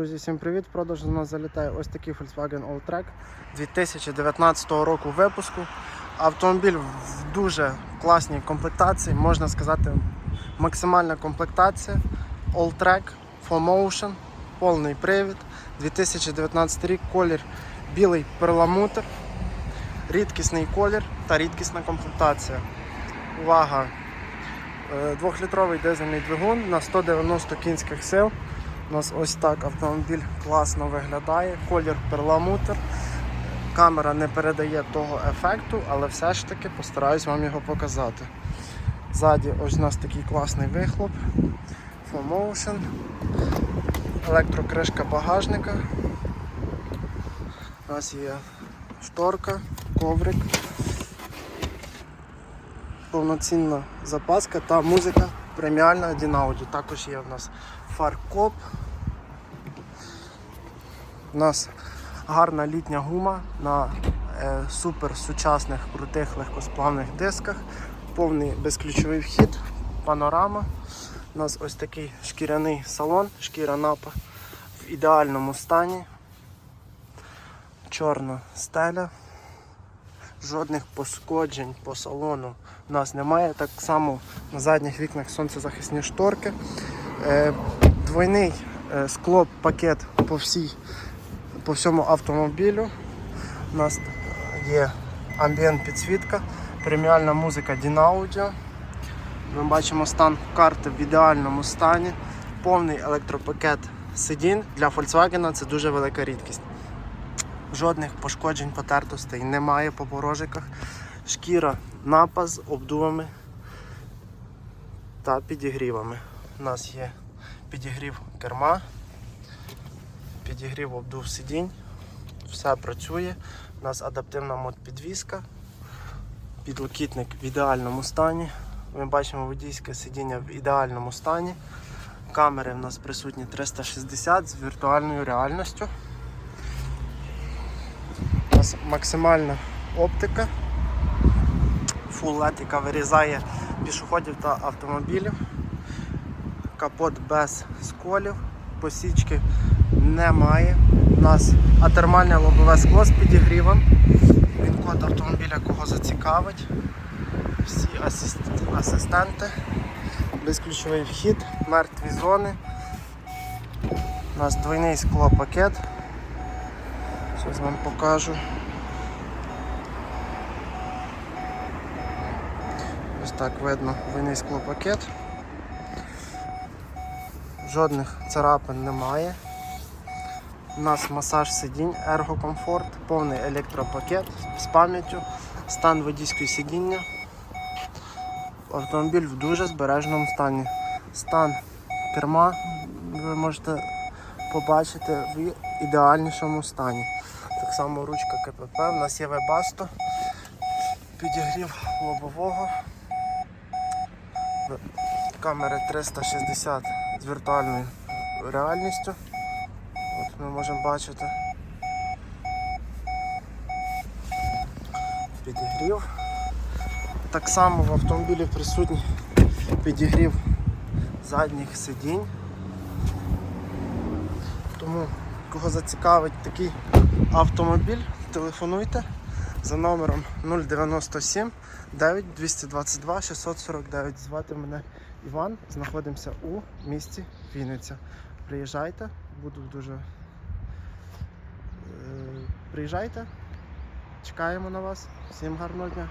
Друзі, всім привіт! Продаж до нас залітає ось такий Volkswagen Alltrack 2019 року випуску. Автомобіль в дуже класній комплектації, можна сказати, максимальна комплектація. Alltrack, 4Motion, повний привід, 2019 рік, колір білий перламутр, рідкісний колір та рідкісна комплектація. Увага! Е, Двохлітровий дизельний двигун на 190 кінських сил. У нас ось так автомобіль класно виглядає, колір перламутр. Камера не передає того ефекту, але все ж таки постараюсь вам його показати. Ззаді ось у нас такий класний вихлоп, 4Motion, електрокришка багажника. У нас є шторка, коврик, повноцінна запаска та музика преміальна один Audi. Також є в нас фаркоп. У нас гарна літня гума на е, супер сучасних крутих легкосплавних дисках, повний безключовий вхід, панорама. У нас ось такий шкіряний салон, шкіра напа в ідеальному стані. Чорна стеля. Жодних пошкоджень по салону у нас немає. Так само на задніх вікнах сонцезахисні шторки. Е, Двойний е, склоп пакет по всій, по всьому автомобілю. У нас є амбієнт підсвітка, преміальна музика Dinaaudio. Ми бачимо стан карти в ідеальному стані. Повний електропакет сидінь для Volkswagen це дуже велика рідкість. Жодних пошкоджень, потертостей немає по порожиках. Шкіра напа з обдувами та підігрівами. У нас є підігрів керма, підігрів обдув сидінь, все працює. У нас адаптивна модпідвізка, підлокітник в ідеальному стані. Ми бачимо водійське сидіння в ідеальному стані. Камери в нас присутні 360 з віртуальною реальністю. Нас максимальна оптика. Full LED, яка вирізає пішоходів та автомобілів. Капот без сколів, посічки немає. У нас атермальне лобове скло з підігрівом. Він код автомобіля кого зацікавить. Всі асист- асистенти, безключовий вхід, мертві зони. У нас двойний склопакет. Зараз вам покажу. Ось так видно двойний склопакет. Жодних царапин немає. У нас масаж сидінь, ергокомфорт, повний електропакет з пам'яттю, стан водійського сидіння. Автомобіль в дуже збереженому стані. Стан керма ви можете побачити в ідеальнішому стані. Так само ручка КПП, у нас є вебасто, підігрів лобового, камери 360 з віртуальною реальністю. От ми можемо бачити підігрів. Так само в автомобілі присутній підігрів задніх сидінь. Тому кого зацікавить такий автомобіль, телефонуйте за номером 097 9 222 649. Звати мене Іван. Знаходимося у місті Вінниця. Приїжджайте, буду дуже. е, Приїжджайте, чекаємо на вас. Всім гарного дня.